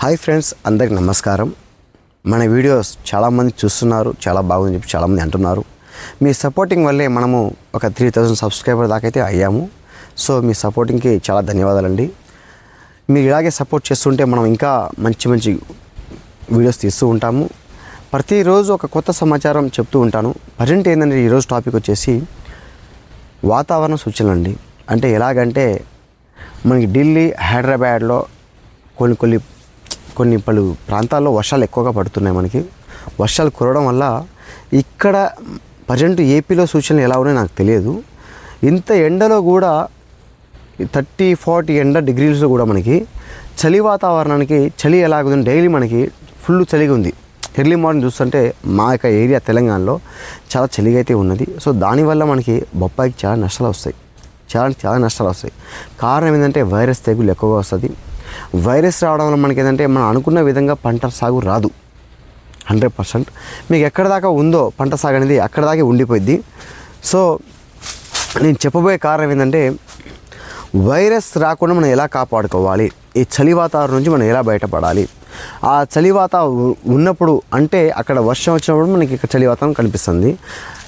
Hi friends అందరికి నమస్కారం. మన వీడియోస్ చాలామంది చూస్తున్నారు చాలా బాగుంది చెప్పి చాలామంది అంటున్నారు. మీ సపోర్టింగ్ వల్లే మనము ఒక త్రీ థౌజండ్ సబ్స్క్రైబర్ దాకా అయితే అయ్యాము. సో మీ సపోర్టింగ్కి చాలా ధన్యవాదాలండి. మీరు ఇలాగే సపోర్ట్ చేస్తుంటే మనం ఇంకా మంచి మంచి వీడియోస్ తీస్తూ ఉంటాము. ప్రతిరోజు ఒక కొత్త సమాచారం చెప్తూ ఉంటాను. ప్రజెంట్ ఏంటంటే ఈరోజు టాపిక్ వచ్చేసి వాతావరణ సూచనలు అండి. అంటే ఎలాగంటే మనకి ఢిల్లీ హైదరాబాద్లో కొన్ని కొన్ని కొన్ని పలు ప్రాంతాల్లో వర్షాలు ఎక్కువగా పడుతున్నాయి మనకి. వర్షాలు కురవడం వల్ల ఇక్కడ ప్రజెంట్ ఏపీలో సూచనలు ఎలా ఉన్నాయో నాకు తెలియదు. ఇంత ఎండలో కూడా థర్టీ ఫార్టీ ఎండ డిగ్రీస్లో కూడా మనకి. చలి వాతావరణానికి చలి ఎలాగుంది డైలీ మనకి ఫుల్ చలిగా ఉంది. ఎర్లీ మార్నింగ్ చూస్తుంటే మా యొక్క ఏరియా తెలంగాణలో చాలా చలిగా అయితే ఉన్నది. సో దానివల్ల మనకి బొప్పాయికి చాలా నష్టాలు వస్తాయి. చాలా చాలా నష్టాలు వస్తాయి. కారణం ఏంటంటే వైరస్ తెగులు ఎక్కువగా వస్తుంది. వైరస్ రావడం వల్ల మనకి ఏంటంటే మనం అనుకున్న విధంగా పంట సాగు రాదు. Hundred percent. మీకు ఎక్కడ దాకా ఉందో పంట సాగు అనేది అక్కడ దాకా ఉండిపోయింది సో నేను చెప్పబోయే కారణం ఏంటంటే వైరస్ రాకుండా మనం ఎలా కాపాడుకోవాలి? ఈ చలి వాతావరణం నుంచి మనం ఎలా బయటపడాలి? ఆ చలి వాతావరణం ఉన్నప్పుడు అంటే అక్కడ వర్షం వచ్చినప్పుడు మనకి ఇక్కడ చలి వాతావరణం కనిపిస్తుంది.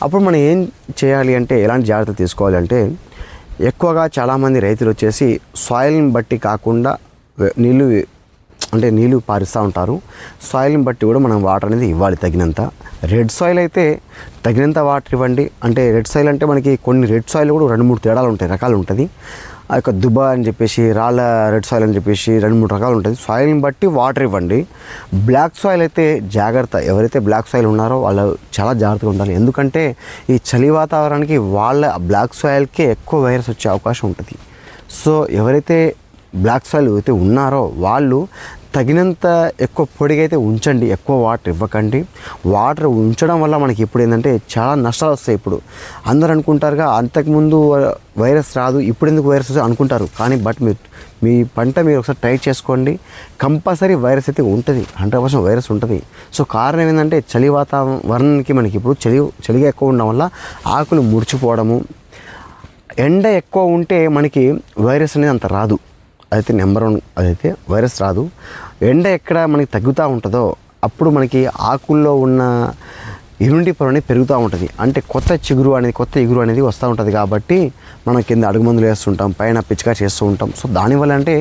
అప్పుడు మనం ఏం చేయాలి అంటే ఎలాంటి జాగ్రత్తలు తీసుకోవాలి అంటే ఎక్కువగా చాలామంది రైతులు వచ్చేసి సాయిల్ని బట్టి కాకుండా నీళ్ళు అంటే నీళ్ళు పారిస్తూ ఉంటారు. సాయిల్ని బట్టి కూడా మనం వాటర్ అనేది ఇవ్వాలి తగినంత. రెడ్ సాయిల్ అయితే తగినంత వాటర్ ఇవ్వండి. అంటే రెడ్ సాయిల్ అంటే మనకి కొన్ని రెడ్ సాయిల్ కూడా రెండు మూడు తేడాలు ఉంటాయి రకాలు ఉంటుంది. ఆ యొక్క దుబ్బా అని చెప్పేసి రాళ్ళ రెడ్ సాయిల్ అని చెప్పేసి రెండు మూడు రకాలు ఉంటుంది. సాయిల్ని బట్టి వాటర్ ఇవ్వండి. బ్లాక్ సాయిల్ అయితే జాగ్రత్త. ఎవరైతే బ్లాక్ సాయిల్ ఉన్నారో వాళ్ళు చాలా జాగ్రత్తగా ఉండాలి. ఎందుకంటే ఈ చలి వాతావరణానికి వాళ్ళ బ్లాక్ సాయిల్కే ఎక్కువ వైరస్ వచ్చే అవకాశం ఉంటుంది. సో ఎవరైతే బ్లాక్ సాయిల్ అయితే ఉన్నారో వాళ్ళు తగినంత ఎక్కువ పొడిగా అయితే ఉంచండి ఎక్కువ వాటర్ ఇవ్వకండి. వాటర్ ఉంచడం వల్ల మనకి ఇప్పుడు ఏంటంటే చాలా నష్టాలు వస్తాయి ఇప్పుడు. అందరు అనుకుంటారుగా అంతకుముందు వైరస్ రాదు ఇప్పుడు ఎందుకు వైరస్ వస్తుంది అనుకుంటారు. కానీ బట్ మీరు మీ పంట మీరు ఒకసారి ట్రై చేసుకోండి. కంపల్సరీ వైరస్ అయితే ఉంటుంది హండ్రెడ్ పర్సెంట్ వైరస్ ఉంటుంది. సో కారణం ఏంటంటే చలి వాతావరణానికి మనకి ఇప్పుడు చలి చలిగా ఎక్కువ ఉండడం వల్ల ఆకులు ముడిచిపోవడము ఎండ ఎక్కువ ఉంటే మనకి వైరస్ అనేది అంత రాదు. అదైతే నెంబర్ వన్ అదైతే వైరస్ రాదు. ఎండ ఎక్కడ మనకి తగ్గుతూ ఉంటుందో అప్పుడు మనకి ఆకుల్లో ఉన్న ఇమ్యూనిటీ పవర్ అనేది పెరుగుతూ ఉంటుంది. అంటే కొత్త చిగురు అనేది కొత్త ఇగురు అనేది వస్తూ ఉంటుంది కాబట్టి మనం కింద అడుగు మందులు వేస్తుంటాం పైన పిచ్చిగా చేస్తూ ఉంటాం. సో దానివల్ల అంటే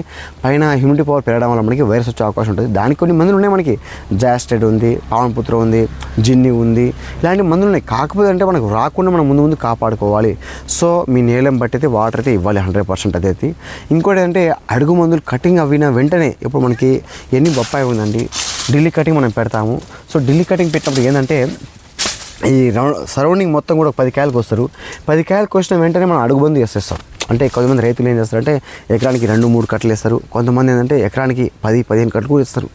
పైన హ్యూమిడిటీ పవర్ పెరగడం వల్ల మనకి వైరస్ వచ్చే అవకాశం ఉంటుంది. దానికి కొన్ని మందులు ఉన్నాయి మనకి. జాస్టెడ్ ఉంది పావనపుత్ర ఉంది జిన్ని ఉంది. ఇలాంటి మందులు ఉన్నాయి. కాకపోతే అంటే మనకు రాకుండా మనం ముందు ముందు కాపాడుకోవాలి. సో మీ నేలం బట్టి అయితే వాటర్ అయితే ఇవ్వాలి హండ్రెడ్ పర్సెంట్ అదైతే ఇంకోటి అంటే అడుగు మందులు కటింగ్ అవిన వెంటనే ఇప్పుడు మనకి ఎన్ని బొప్పాయి ఉందండి? ఢిల్లీ కటింగ్ మనం పెడతాము. సో ఢిల్లీ కటింగ్ పెట్టినప్పుడు ఏంటంటే ఈ రౌండ్ సరౌండింగ్ మొత్తం కూడా ఒక పది కాయలకు వస్తారు. పది కాయలకు వచ్చిన వెంటనే మనం అడుగుబంది వేసేస్తాం అంటే కొంతమంది రైతులు ఏం చేస్తారంటే ఎకరానికి రెండు మూడు కట్టలు వేస్తారు కొంతమంది ఏంటంటే ఎకరానికి పది పదిహేను కట్టలు కూడా ఇస్తారు.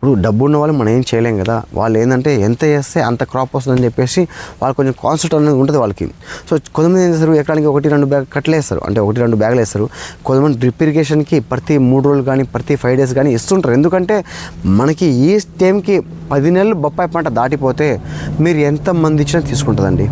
ఇప్పుడు డబ్బు ఉన్న వాళ్ళు మనం ఏం చేయలేం కదా. వాళ్ళు ఏంటంటే ఎంత వేస్తే అంత క్రాప్ వస్తుందని చెప్పేసి వాళ్ళు కొంచెం కాన్సెప్ట్ అనేది ఉంటుంది వాళ్ళకి. సో కొంతమంది ఏం చేస్తారు? ఎకరానికి ఒకటి రెండు బ్యాగ్ కట్టలు వేస్తారు. అంటే ఒకటి రెండు బ్యాగులు వేస్తారు. కొంతమంది డ్రిప్ ఇరిగేషన్కి ప్రతి మూడు రోజులు కానీ ప్రతి ఫైవ్ డేస్ కానీ ఇస్తుంటారు. ఎందుకంటే మనకి ఈ టైంకి పది నెలలు బొప్పాయి పంట దాటిపోతే మీరు ఎంత మంది ఇచ్చినా తీసుకుంటుందండి.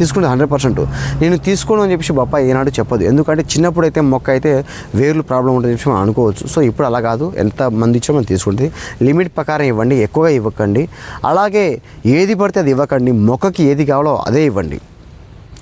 తీసుకుంటే హండ్రెడ్ పర్సెంట్. నేను తీసుకోను అని చెప్పేసి బొప్పాయి ఏనాడు చెప్పదు. ఎందుకంటే చిన్నప్పుడు అయితే మొక్క అయితే వేర్లు ప్రాబ్లం ఉంటుందని చెప్పి మనం అనుకోవచ్చు. సో ఇప్పుడు అలా కాదు. ఎంత మంది ఇచ్చో మనం తీసుకుంటుంది లిమిట్ ప్రకారం ఇవ్వండి. ఎక్కువగా ఇవ్వకండి. అలాగే ఏది పడితే అది ఇవ్వకండి. మొక్కకి ఏది కావాలో అదే ఇవ్వండి.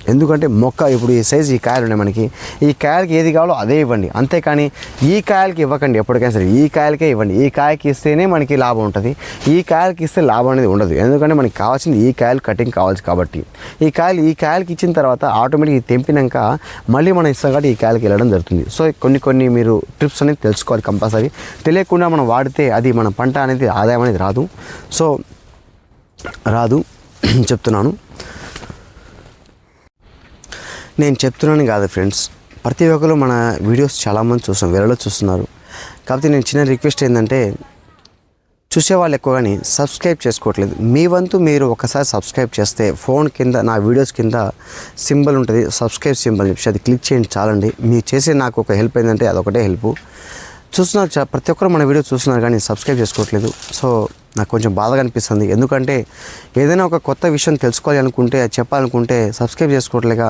ఎందుకంటే మొక్క ఇప్పుడు ఈ సైజు ఈ కాయలు ఉన్నాయి మనకి. ఈ కాయలకి ఏది కావాలో అదే ఇవ్వండి. అంతేకాని ఈ కాయలకి ఇవ్వకండి ఎప్పటికైనా సరే. ఈ కాయలకే ఇవ్వండి. ఈ కాయకి ఇస్తేనే మనకి లాభం ఉంటుంది. ఈ కాయలకి ఇస్తే లాభం అనేది ఉండదు. ఎందుకంటే మనకి కావాల్సింది ఈ కాయలు కటింగ్ కావాల్సి కాబట్టి. ఈ కాయలు ఈ కాయలకి ఇచ్చిన తర్వాత ఆటోమేటిక్ తెంపినాక మళ్ళీ మనం ఇస్తాం కాబట్టి ఈ కాయలకి వెళ్ళడం జరుగుతుంది. సో కొన్ని కొన్ని మీరు ట్రిప్స్ అనేది తెలుసుకోవాలి కంపల్సరీ. తెలియకుండా మనం వాడితే అది మన పంట అనేది ఆదాయం అనేది రాదు. సో రాదు. చెప్తున్నాను. నేను చెప్తున్నాను కాదు ఫ్రెండ్స్. ప్రతి ఒక్కరు మన వీడియోస్ చాలామంది చూస్తాం వేరేలో చూస్తున్నారు. కాకపోతే నేను చిన్న రిక్వెస్ట్ ఏంటంటే చూసేవాళ్ళు ఎక్కువ కానీ సబ్స్క్రైబ్ చేసుకోవట్లేదు. మీ వంతు మీరు ఒకసారి సబ్స్క్రైబ్ చేస్తే ఫోన్ కింద నా వీడియోస్ కింద సింబల్ ఉంటుంది సబ్స్క్రైబ్ సింబల్ చెప్పి అది క్లిక్ చేయండి చాలండి. మీరు చేసే నాకు ఒక హెల్ప్ ఏంటంటే అదొకటే హెల్ప్. చూస్తున్నారు ప్రతి ఒక్కరు మన వీడియో చూస్తున్నారు కానీ సబ్స్క్రైబ్ చేసుకోవట్లేదు. సో నాకు కొంచెం బాధగా అనిపిస్తుంది. ఎందుకంటే ఏదైనా ఒక కొత్త విషయం తెలుసుకోవాలి అనుకుంటే అది చెప్పాలనుకుంటే సబ్స్క్రైబ్ చేసుకోవట్లేక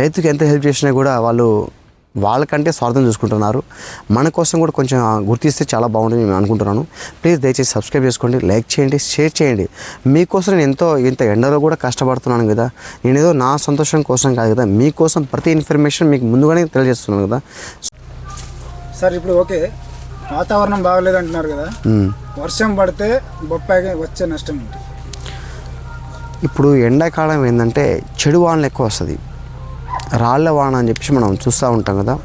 రైతుకి ఎంత హెల్ప్ చేసినా కూడా వాళ్ళు వాళ్ళకంటే స్వార్థం చూసుకుంటున్నారు. మన కోసం కూడా కొంచెం గుర్తిస్తే చాలా బాగుంటుంది నేను అనుకుంటున్నాను. ప్లీజ్ దయచేసి సబ్స్క్రైబ్ చేసుకోండి లైక్ చేయండి షేర్ చేయండి. మీకోసం నేను ఎంతో ఇంత ఎండలో కూడా కష్టపడుతున్నాను కదా. నేను ఏదో నా సంతోషం కోసం కాదు కదా. మీకోసం ప్రతి ఇన్ఫర్మేషన్ మీకు ముందుగానే తెలియజేస్తున్నాను కదా. సార్ ఇప్పుడు ఓకే. వాతావరణం బాగలేదు అంటున్నారు కదా. వర్షం పడితే బొప్పాయికి వచ్చే నష్టం ఇప్పుడు ఎండాకాలం ఏంటంటే చెడు వానలు ఎక్కువ వస్తుంది. రాళ్ళ వాన అని చెప్పేసి మనం చూస్తూ ఉంటాం కదా.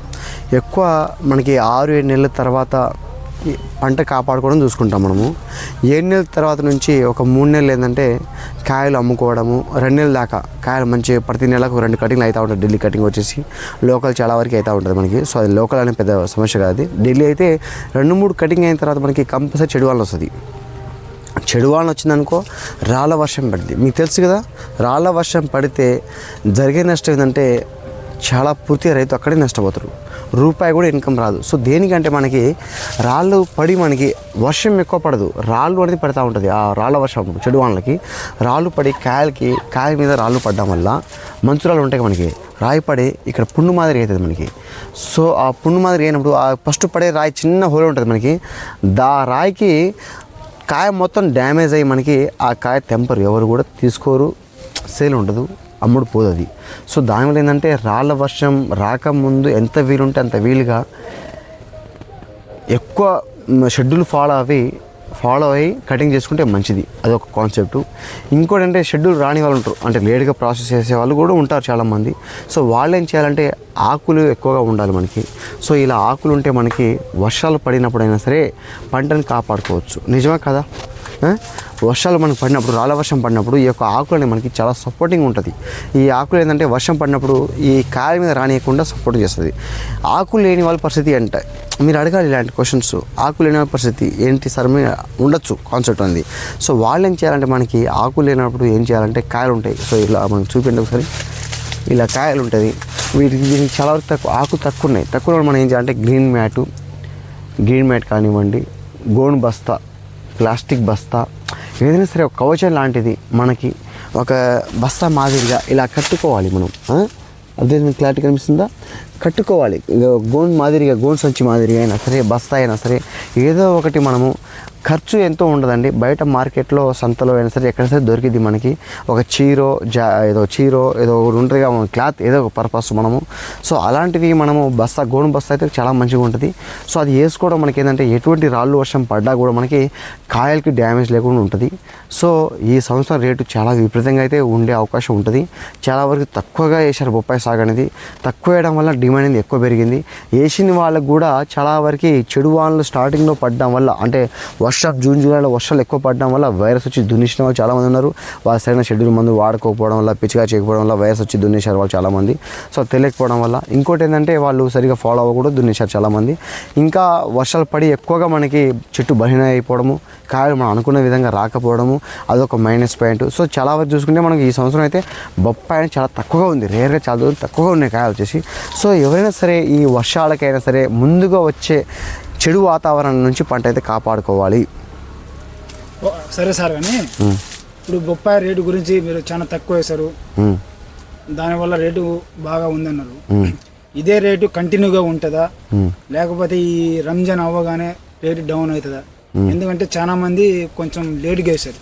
ఎక్కువ మనకి ఆరు ఏడు నెలల తర్వాత పంట కాపాడుకోవడం చూసుకుంటాం మనము. ఏడు నెలల తర్వాత నుంచి ఒక మూడు నెలలు ఏంటంటే కాయలు అమ్ముకోవడము రెండు నెలల దాకా కాయలు మంచి ప్రతి నెలకు రెండు కటింగ్లు అవుతూ ఉంటుంది ఢిల్లీ కటింగ్ వచ్చేసి లోకల్ చాలా వరకు అవుతూ ఉంటుంది మనకి. సో అది లోకల్ అనే పెద్ద సమస్య కాదు ఢిల్లీ అయితే రెండు మూడు కటింగ్ అయిన తర్వాత మనకి కంపల్సరీ చెడు వాళ్ళు వస్తుంది. చెడు వాన వచ్చిందనుకో రాళ్ళ వర్షం పడింది మీకు తెలుసు కదా రాళ్ళ వర్షం పడితే జరిగే నష్టం ఏంటంటే చాలా పూర్తిగా రైతు అక్కడే నష్టపోతారు. రూపాయి కూడా ఇన్కమ్ రాదు. సో దేనికంటే మనకి రాళ్ళు పడి మనకి వర్షం ఎక్కువ పడదు. రాళ్ళు అనేది పడతా ఉంటుంది. ఆ రాళ్ళ వర్షం చెడు వాళ్ళకి రాళ్ళు పడి కాయలకి కాయ మీద రాళ్ళు పడడం వల్ల మంచురాళ్ళు ఉంటాయి మనకి. రాయి పడి ఇక్కడ పుండు మాదిరి అవుతుంది మనకి. సో ఆ పుండు మాదిరి అయినప్పుడు ఆ ఫస్ట్ పడే రాయి చిన్న హోల్ ఉంటుంది మనకి. దా రాయికి కాయ మొత్తం డ్యామేజ్ అయ్యి మనకి ఆ కాయ తెంపరు. ఎవరు కూడా తీసుకోరు. సేల్ ఉండదు. అమ్ముడు పోదు అది. సో దానివల్ల ఏంటంటే రాళ్ళ వర్షం రాకముందు ఎంత వీలుంటే అంత వీలుగా ఎక్కువ షెడ్యూల్ ఫాలో అవి ఫాలో అయ్యి కటింగ్ చేసుకుంటే మంచిది. అదొక కాన్సెప్ట్ ఇంకోటి అంటే షెడ్యూల్ రాని వాళ్ళు ఉంటారు. అంటే లేట్గా ప్రాసెస్ చేసే వాళ్ళు కూడా ఉంటారు చాలామంది. సో వాళ్ళు ఏం చేయాలంటే ఆకులు ఎక్కువగా ఉండాలి మనకి. సో ఇలా ఆకులు ఉంటే మనకి వర్షాలు పడినప్పుడైనా సరే పంటను కాపాడుకోవచ్చు. నిజమే కదా? వర్షాలు మనకు పడినప్పుడు రాళ్ళ వర్షం పడినప్పుడు ఈ యొక్క ఆకులు అనేది మనకి చాలా సపోర్టింగ్ ఉంటుంది. ఈ ఆకులు ఏంటంటే వర్షం పడినప్పుడు ఈ కాయల మీద రానియకుండా సపోర్ట్ చేస్తుంది. ఆకులు లేని వాళ్ళ పరిస్థితి అంటే. మీరు అడగాలి ఇలాంటి క్వశ్చన్స్ ఆకులు లేని వాళ్ళ పరిస్థితి ఏంటి సార్? మీ ఉండొచ్చు కాన్సెప్ట్ ఉంది. సో వాళ్ళు ఏం చేయాలంటే మనకి ఆకులు లేనప్పుడు ఏం చేయాలంటే కాయలు ఉంటాయి. సో ఇలా మనం చూపించండి ఒకసారి. ఇలా కాయలు ఉంటుంది. వీటికి దీనికి చాలా వరకు తక్కువ ఆకు తక్కువ ఉన్నాయి. తక్కువ మనం ఏం చేయాలంటే గ్రీన్ మ్యాటు గ్రీన్ మ్యాట్ కానివ్వండి గోను బస్తా ప్లాస్టిక్ బస్తా ఏదైనా సరే ఒక కవచం లాంటిది మనకి ఒక బస్తా మాదిరిగా ఇలా కట్టుకోవాలి మనం అదే క్లారిటీ కనిపిస్తుందా? కట్టుకోవాలి. గోన్ మాదిరిగా గోన్ సంచి మాదిరిగా అయినా సరే బస్తా అయినా సరే ఏదో ఒకటి మనము ఖర్చు ఎంతో ఉండదండి. బయట మార్కెట్లో సంతలో అయినా సరే ఎక్కడ సరే దొరికింది మనకి. ఒక చీరో జా ఏదో చీరో ఏదో ఒకటి ఉంటుంది క్లాత్ ఏదో ఒక పర్పస్ మనము. సో అలాంటివి మనము బస్తా గోను బస్తా అయితే చాలా మంచిగా ఉంటుంది. సో అది వేసుకోవడం మనకి ఏంటంటే ఎటువంటి రాళ్ళు వర్షం పడ్డా కూడా మనకి కాయలకి డ్యామేజ్ లేకుండా ఉంటుంది. సో ఈ సంవత్సరం రేటు చాలా విపరీతంగా అయితే ఉండే అవకాశం ఉంటుంది. చాలా వరకు తక్కువగా వేశారు బొప్పాయి సాగు అనేది. తక్కువ వేయడం వల్ల డిమాండ్ అనేది ఎక్కువ పెరిగింది. వేసిన వాళ్ళకు కూడా చాలా వరకు చెడు వానలు స్టార్టింగ్లో పడడం వల్ల అంటే వర్షం జూన్ జూలైలో వర్షాలు ఎక్కువ పడడం వల్ల వైరస్ వచ్చి దున్నిసిన వాళ్ళు చాలామంది ఉన్నారు. వాళ్ళు సరైన షెడ్యూల్ మందు వాడుకోకపోవడం వల్ల పిచ్చిగా చేయకపోవడం వల్ల వైరస్ వచ్చి దున్నేశారు వాళ్ళు చాలామంది. సో తెలియకపోవడం వల్ల. ఇంకోటి ఏంటంటే వాళ్ళు సరిగా ఫాలో అవ్వకూడదు దున్నేశారు చాలామంది. ఇంకా వర్షాలు పడి ఎక్కువగా మనకి చెట్టు బలహీన అయిపోవడము కాయలు మనం అనుకున్న విధంగా రాకపోవడము అదొక మైనస్ పాయింట్. సో చాలా వరకు చూసుకుంటే మనకి ఈ సంవత్సరం అయితే బొప్పాయి చాలా తక్కువగా ఉంది. రేర్గా చాలా తక్కువగా ఉన్నాయి కాయలు వచ్చేసి. సో ఎవరైనా సరే ఈ వర్షాలకైనా సరే ముందుగా వచ్చే చెడు వాతావరణం నుంచి పంట అయితే కాపాడుకోవాలి. సరే సార్ కానీ ఇప్పుడు బొప్పాయి రేటు గురించి మీరు చాలా తక్కువ వేశారు. దానివల్ల రేటు బాగా ఉందన్నారు. ఇదే రేటు కంటిన్యూగా ఉంటుందా. లేకపోతే ఈ రంజాన్ అవ్వగానే రేటు డౌన్ అవుతుందా? ఎందుకంటే చాలా మంది కొంచెం లేట్గా వేశారు.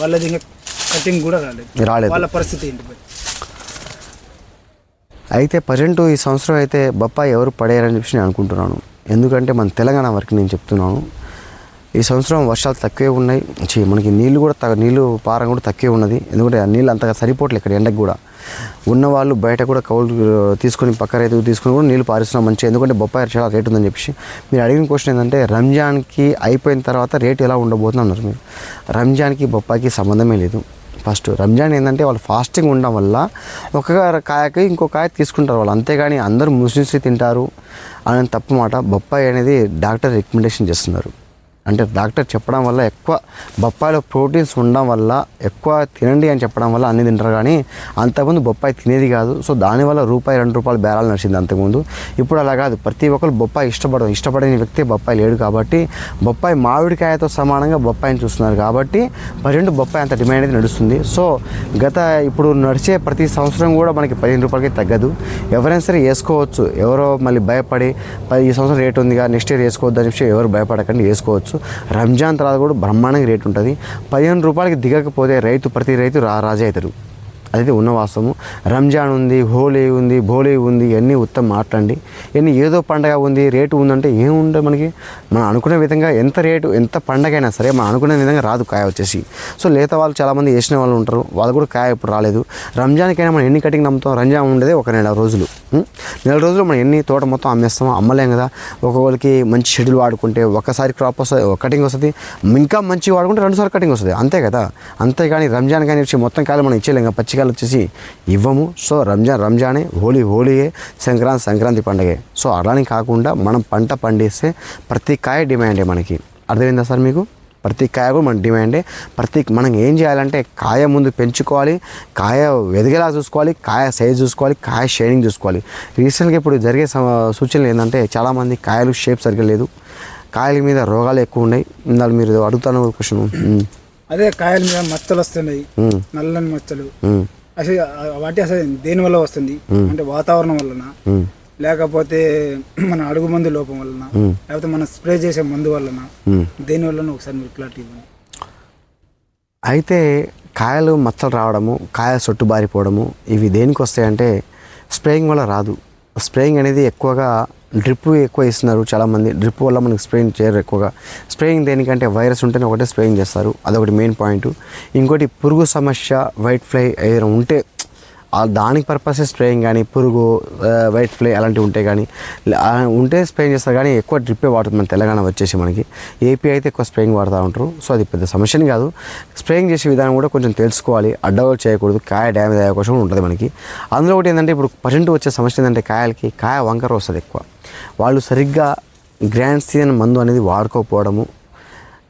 వాళ్ళది ఇంకా కటింగ్ కూడా రాలేదు. రాలేదు. వాళ్ళ పరిస్థితి ఏంటి? అయితే ప్రజెంట్ ఈ సంవత్సరం అయితే బొప్పాయి ఎవరు పడేయారని చెప్పి నేను అనుకుంటున్నాను. ఎందుకంటే మన తెలంగాణ వరకు నేను చెప్తున్నాను ఈ సంవత్సరం వర్షాలు తక్కువే ఉన్నాయి. చి మనకి నీళ్ళు కూడా తగ్గ నీళ్ళు పారం కూడా తక్కువే ఉన్నది. ఎందుకంటే ఆ నీళ్ళు అంతగా సరిపోవట్లేదు ఇక్కడ ఎండకు కూడా. ఉన్న వాళ్ళు బయట కూడా కౌలు తీసుకొని పక్క రైతు తీసుకొని కూడా నీళ్ళు పారిస్తున్నాం మంచిగా. ఎందుకంటే బొప్పాయి చాలా రేటు ఉందని చెప్పి మీరు అడిగిన క్వశ్చన్ ఏంటంటే రంజాన్కి అయిపోయిన తర్వాత రేట్ ఎలా ఉండబోతుంది అన్నారు మీరు. రంజాన్కి బొప్పాయికి సంబంధమే లేదు. ఫస్ట్ రంజాన్ ఏంటంటే వాళ్ళు ఫాస్టింగ్ ఉండడం వల్ల ఒక కాయకి ఇంకో కాయ తీసుకుంటారు వాళ్ళు. అంతేగాని అందరూ ముస్లిమ్స్ తింటారు అని తప్పు మాట బొప్పాయి అనేది డాక్టర్ రికమెండేషన్ చేస్తున్నారు. అంటే డాక్టర్ చెప్పడం వల్ల ఎక్కువ బొప్పాయిలో ప్రోటీన్స్ ఉండడం వల్ల ఎక్కువ తినండి అని చెప్పడం వల్ల అన్ని తింటారు కానీ అంతకుముందు బొప్పాయి తినేది కాదు. సో దానివల్ల రూపాయి రెండు రూపాయలు బేరాలు నడిచింది అంతకుముందు. ఇప్పుడు అలా కాదు. ప్రతి ఒక్కరు బొప్పాయి ఇష్టపడదు ఇష్టపడని వ్యక్తి బొప్పాయి లేడు కాబట్టి బొప్పాయి మామిడికాయతో సమానంగా బొప్పాయిని చూస్తున్నారు కాబట్టి ప్రజెంట్ బొప్పాయి అంత డిమాండ్ అనేది నడుస్తుంది. సో గత ఇప్పుడు నడిచే ప్రతి సంవత్సరం కూడా మనకి పదిహేను రూపాయలకి తగ్గదు. ఎవరైనా సరే వేసుకోవచ్చు. ఎవరో మళ్ళీ భయపడి "పది- ఈ సంవత్సరం రేట్ ఉందిగా నెక్స్ట్ ఇయర్ వేసుకోవద్దు అని చెప్పి ఎవరు భయపడకండి వేసుకోవచ్చు. రంజాన్ తర్వాత కూడా బ్రహ్మాండంగా రేట్ ఉంటుంది. పదిహేను రూపాయలకి దిగకపోతే రైతు ప్రతి రైతు రా రాజే అవుతారు అది ఉన్న వాస్తవము రంజాన్ ఉంది హోలీ ఉంది భోలీ ఉంది ఇవన్నీ ఉత్తమ మాట్లాడండి. ఇవన్నీ ఏదో పండగ ఉంది రేటు ఉందంటే ఏముండే మనకి? మనం అనుకునే విధంగా ఎంత రేటు ఎంత పండగ అయినా సరే మనం అనుకునే విధంగా రాదు కాయ వచ్చేసి. సో లేత వాళ్ళు చాలామంది వేసిన వాళ్ళు ఉంటారు వాళ్ళు కూడా కాయ ఇప్పుడు రాలేదు. రంజాన్కైనా మనం ఎన్ని కటింగ్ నమ్ముతాం? రంజాన్ ఉండేది ఒక నెల రోజులు. నెల రోజులు మనం ఎన్ని తోట మొత్తం అమ్మేస్తాం అమ్మలేం కదా? ఒక్కొక్కరికి మంచి షెడ్యూల్ వాడుకుంటే ఒకసారి క్రాప్ వస్తుంది ఒక కటింగ్ వస్తుంది. ఇంకా మంచి వాడుకుంటే రెండుసార్లు కటింగ్ వస్తుంది అంతే కదా? అంతేగాని రంజాన్ కానీ వచ్చి మొత్తం కాలం మనం ఇచ్చేలేం పచ్చిగా పచ్చికాయలు వచ్చేసి ఇవ్వము. సో రంజాన్ రంజానే హోలీ హోలీయే సంక్రాంతి సంక్రాంతి పండగే. సో అలానే కాకుండా మనం పంట పండిస్తే ప్రతి కాయ డిమాండే మనకి. అర్థమైందా సార్ మీకు? ప్రతి కాయ కూడా మన డిమాండే. ప్రతి మనం ఏం చేయాలంటే కాయ ముందు పెంచుకోవాలి. కాయ ఎదిగేలా చూసుకోవాలి. కాయ సైజ్ చూసుకోవాలి. కాయ షైనింగ్ చూసుకోవాలి. రీసెంట్గా ఇప్పుడు జరిగే సూచనలు ఏంటంటే చాలామంది కాయలు షేప్ సరిగ్గా లేదు. కాయల మీద రోగాలు ఎక్కువ ఉన్నాయి. ఇందాక మీరు అడుగుతాను క్వశ్చన్. అదే కాయల మీద మచ్చలు వస్తున్నాయి. నల్లని మచ్చలు. అసలు వాటి అసలు దేని వల్ల వస్తుంది? అంటే వాతావరణం వలన. లేకపోతే మన అడుగు మందు లోపం వలన. లేకపోతే మనం స్ప్రే చేసే మందు వలన. దేని వలన ఒకసారి మీరు క్లారిటీ ఇవ్వండి. అయితే కాయలు మచ్చలు రావడము కాయ సొట్టు బారిపోవడము ఇవి దేనికి వస్తాయంటే స్ప్రేయింగ్ వల్ల రాదు. స్ప్రేయింగ్ అనేది ఎక్కువగా డ్రిప్ ఎక్కువ ఇస్తున్నారు చాలామంది. డ్రిప్ వల్ల మనకి స్ప్రేయింగ్ చేయరు ఎక్కువగా. స్ప్రేయింగ్ దేనికంటే వైరస్ ఉంటేనే ఒకటే స్ప్రేయింగ్ చేస్తారు. అదొకటి మెయిన్ పాయింట్. ఇంకోటి పురుగు సమస్య వైట్ ఫ్లై ఏదైనా ఉంటే దానికి పర్పస్ స్ప్రేయింగ్ కానీ పురుగు వైట్ ఫ్లై అలాంటివి ఉంటాయి కానీ ఉంటే స్ప్రేయింగ్ చేస్తారు కానీ ఎక్కువ డ్రిప్పే వాడుతుంది మన తెలంగాణ వచ్చేసి మనకి. ఏపీ అయితే ఎక్కువ స్ప్రేయింగ్ వాడుతూ ఉంటారు. సో అది పెద్ద సమస్యని కాదు. స్ప్రేయింగ్ చేసే విధానం కూడా కొంచెం తెలుసుకోవాలి. అడ్డగోలు చేయకూడదు. కాయ డ్యామేజ్ అయ్యే అవకాశం కూడా ఉంటుంది మనకి. అందులో ఒకటి ఏంటంటే ఇప్పుడు ప్రజెంట్ వచ్చే సమస్య ఏంటంటే కాయలకి కాయ వంకర వస్తుంది ఎక్కువ. వాళ్ళు సరిగ్గా గ్రాండ్ సీజన్ మందు అనేది వాడుకోకపోవడము.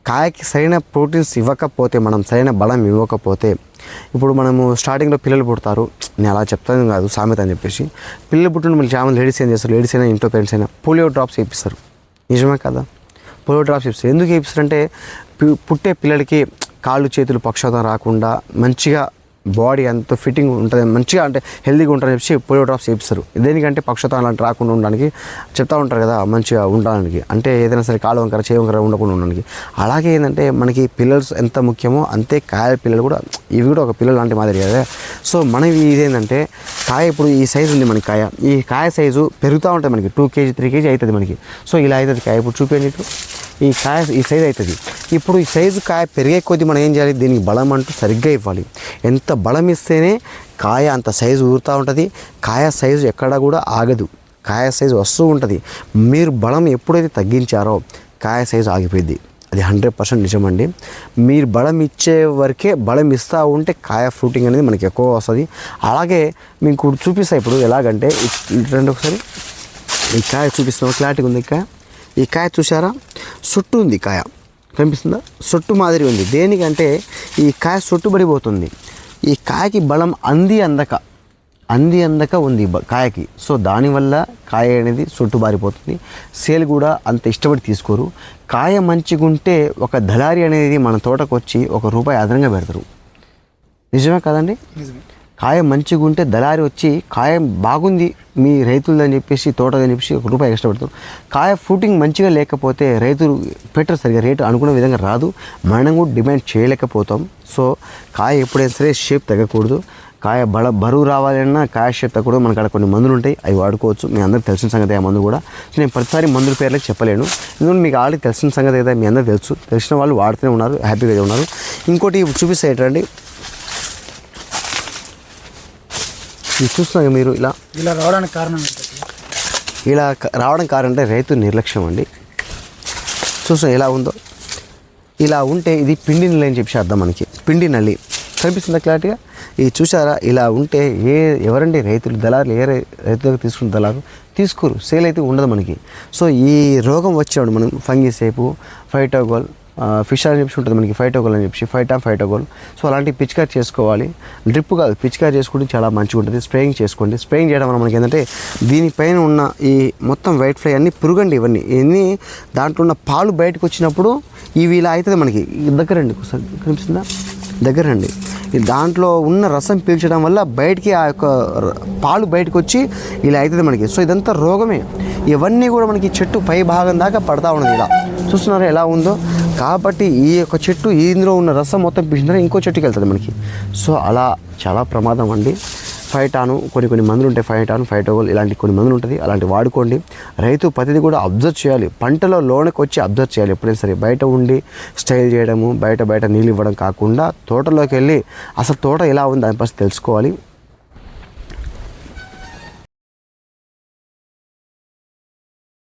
కాయకి సరైన ప్రోటీన్స్ ఇవ్వకపోతే మనం సరైన బలం ఇవ్వకపోతే ఇప్పుడు మనము స్టార్టింగ్లో పిల్లలు పుడతారు. నేను అలా చెప్తాను కాదు సామెత అని చెప్పేసి. పిల్లలు పుట్టిన మళ్ళీ చాలా లేడీస్ ఏం చేస్తారు? లేడీస్ అయినా ఇంట్లో పేరెంట్స్ అయినా పోలియో డ్రాప్స్ వేపిస్తారు. నిజమే కదా? పోలియో డ్రాప్స్ వేపిస్తారు. ఎందుకు వేపిస్తారంటే అంటే పుట్టే పిల్లలకి కాళ్ళు చేతులు పక్షాతం రాకుండా మంచిగా బాడీ అంత ఫిట్టింగ్ ఉంటుంది మంచిగా అంటే హెల్దీగా ఉంటుందని చెప్పి పోలియో డ్రాప్స్ చేపిస్తారు. దేనికంటే పక్షవాతం అలాంటి రాకుండా ఉండడానికి చెప్తా ఉంటారు కదా మంచిగా ఉండడానికి అంటే ఏదైనా సరే కాలు వంకర చేయి వంకర ఉండకుండా ఉండడానికి. అలాగే ఏంటంటే మనకి పిల్లలు ఎంత ముఖ్యమో అంతే కాయల పిల్లలు కూడా ఇవి కూడా ఒక పిల్లలు లాంటి మాదిరి కదా సో మనవి ఇదేంటంటే కాయ ఇప్పుడు ఈ సైజు ఉంది మనకి కాయ. ఈ కాయ సైజు పెరుగుతూ ఉంటుంది మనకి. టూ కేజీ త్రీ కేజీ అవుతుంది మనకి. సో ఇలా అవుతుంది కాయ. ఇప్పుడు చూపించండి ఈ కాయ ఈ సైజు అవుతుంది ఇప్పుడు ఈ సైజు కాయ పెరిగే కొద్దీ మనం ఏం చేయాలి? దీనికి బలం అంటూ సరిగ్గా ఇవ్వాలి. ఎంత బలం ఇస్తేనే కాయ అంత సైజు ఊరుతూ ఉంటుంది. కాయ సైజు ఎక్కడా కూడా ఆగదు. కాయ సైజు వస్తూ ఉంటుంది. మీరు బలం ఎప్పుడైతే తగ్గించారో కాయ సైజు ఆగిపోయింది అది హండ్రెడ్ పర్సెంట్ నిజమండి. మీరు బలం ఇచ్చే వరకే బలం ఇస్తూ ఉంటే కాయ ఫ్రూటింగ్ అనేది మనకి ఎక్కువ వస్తుంది. అలాగే మీకు చూపిస్తా ఇప్పుడు ఎలాగంటే రెండు ఒకసారి. ఈ కాయ చూపిస్తున్నాం క్లారిటీగా ఉంది ఈ కాయ. ఈ కాయ చూసారా సొట్టు ఉంది కాయ. కనిపిస్తుందా? సొట్టు మాదిరి ఉంది. దేనికంటే ఈ కాయ సొట్టు పడిపోతుంది ఈ కాయకి బలం అంది అందక. అంది అందక ఉంది కాయకి. సో దానివల్ల కాయ అనేది సొట్టు బారిపోతుంది. సేల్ కూడా అంత ఇష్టపడి తీసుకోరు. కాయ మంచిగుంటే ఒక దళారి అనేది మన తోటకు వచ్చి ఒక రూపాయి అదనంగా పెడతారు. నిజమే కదండి? కాయ మంచిగా ఉంటే దళారి వచ్చి కాయ బాగుంది మీ రైతులదని చెప్పేసి తోటదని చెప్పేసి ఒక రూపాయి ఎక్స్ట్రా పెడతారు. కాయ ఫ్రూటింగ్ మంచిగా లేకపోతే రైతులు పెట్టరు సరిగా రేటు అనుకున్న విధంగా రాదు. మనం కూడా డిమాండ్ చేయలేకపోతాం. సో కాయ ఎప్పుడైనా సరే షేప్ తగ్గకూడదు. కాయ బల బరువు రావాలన్నా కాయ షేప్ తగ్గకూడదు మనకు అక్కడ కొన్ని మందులు ఉంటాయి అవి వాడుకోవచ్చు. మీ అందరికి తెలిసిన సంగతి ఆ మందు కూడా. సో నేను ప్రతిసారి మందుల పేర్లకు చెప్పలేను. ఎందుకంటే మీకు ఆల్రెడీ తెలిసిన సంగతి అయితే మీ అందరికి తెలుసు. తెలిసిన వాళ్ళు వాడుతూనే ఉన్నారు హ్యాపీగా ఉన్నారు. ఇంకోటి చూపిస్తే ఏంటంటే ఇది చూస్తున్నాక మీరు ఇలా? ఇలా రావడానికి కారణం ఇలా రావడం కారణం అంటే రైతు నిర్లక్ష్యం అండి. చూసాం ఎలా ఉందో? ఇలా ఉంటే ఇది పిండి నల్లి అని చెప్పి అర్థం మనకి. పిండి నల్లి. కనిపిస్తుందా క్లారిటీగా? ఇది చూసారా ఇలా ఉంటే ఏ ఎవరండి రైతులు? దళారులు ఏ రైతు దగ్గర తీసుకున్న దళారు తీసుకోరు సేల్ అయితే ఉండదు మనకి. సో ఈ రోగం వచ్చాడు మనం ఫంగీ సేపు ఫైటోగోల్ ఫిష్ అని చెప్పి ఉంటుంది మనకి ఫైటోగోల్ అని చెప్పి ఫైటా ఫైటోగోల్. సో అలాంటి పిచికారి చేసుకోవాలి. డ్రిప్ కాదు పిచికారి చేసుకుంటే చాలా మంచిగా ఉంటుంది. స్ప్రేయింగ్ చేసుకోండి. స్ప్రేయింగ్ చేయడం వల్ల మనకి ఏంటంటే దీనిపైన ఉన్న ఈ మొత్తం వైట్ ఫ్లై అన్నీ పురుగండి ఇవన్నీ. ఇవన్నీ దాంట్లో ఉన్న పాలు బయటకు వచ్చినప్పుడు ఇవి ఇలా అవుతుంది మనకి. దగ్గరండి ఒకసారి కనిపిస్తుందా? దగ్గరండి దాంట్లో ఉన్న రసం పీల్చడం వల్ల బయటికి ఆ యొక్క పాలు బయటకు వచ్చి ఇలా అవుతుంది మనకి. సో ఇదంతా రోగమే. ఇవన్నీ కూడా మనకి చెట్టు పై భాగం దాకా పడతా ఉన్నది ఇలా. చూస్తున్నారా ఎలా ఉందో? కాబట్టి ఈ యొక్క చెట్టు ఇందులో ఉన్న రసం మొత్తం పీల్చిన ఇంకో చెట్టుకి వెళ్తుంది మనకి. సో అలా చాలా ప్రమాదం అండి. ఫైవ్ టాను కొన్ని కొన్ని మందులు ఉంటాయి ఫైవ్ టాన్ ఫైవ్ ఫైటోగోల్ ఇలాంటి కొన్ని మందులు ఉంటుంది అలాంటి వాడుకోండి. రైతు ప్రతిదీ కూడా అబ్జర్వ్ చేయాలి పంటలో లోనకి వచ్చి అబ్జర్వ్ చేయాలి. ఎప్పుడైనా సరే బయట ఉండి స్టైల్ చేయడము బయట బయట నీళ్ళు ఇవ్వడం కాకుండా తోటలోకి వెళ్ళి అసలు తోట ఎలా ఉంది దాని పరిస్థితి తెలుసుకోవాలి.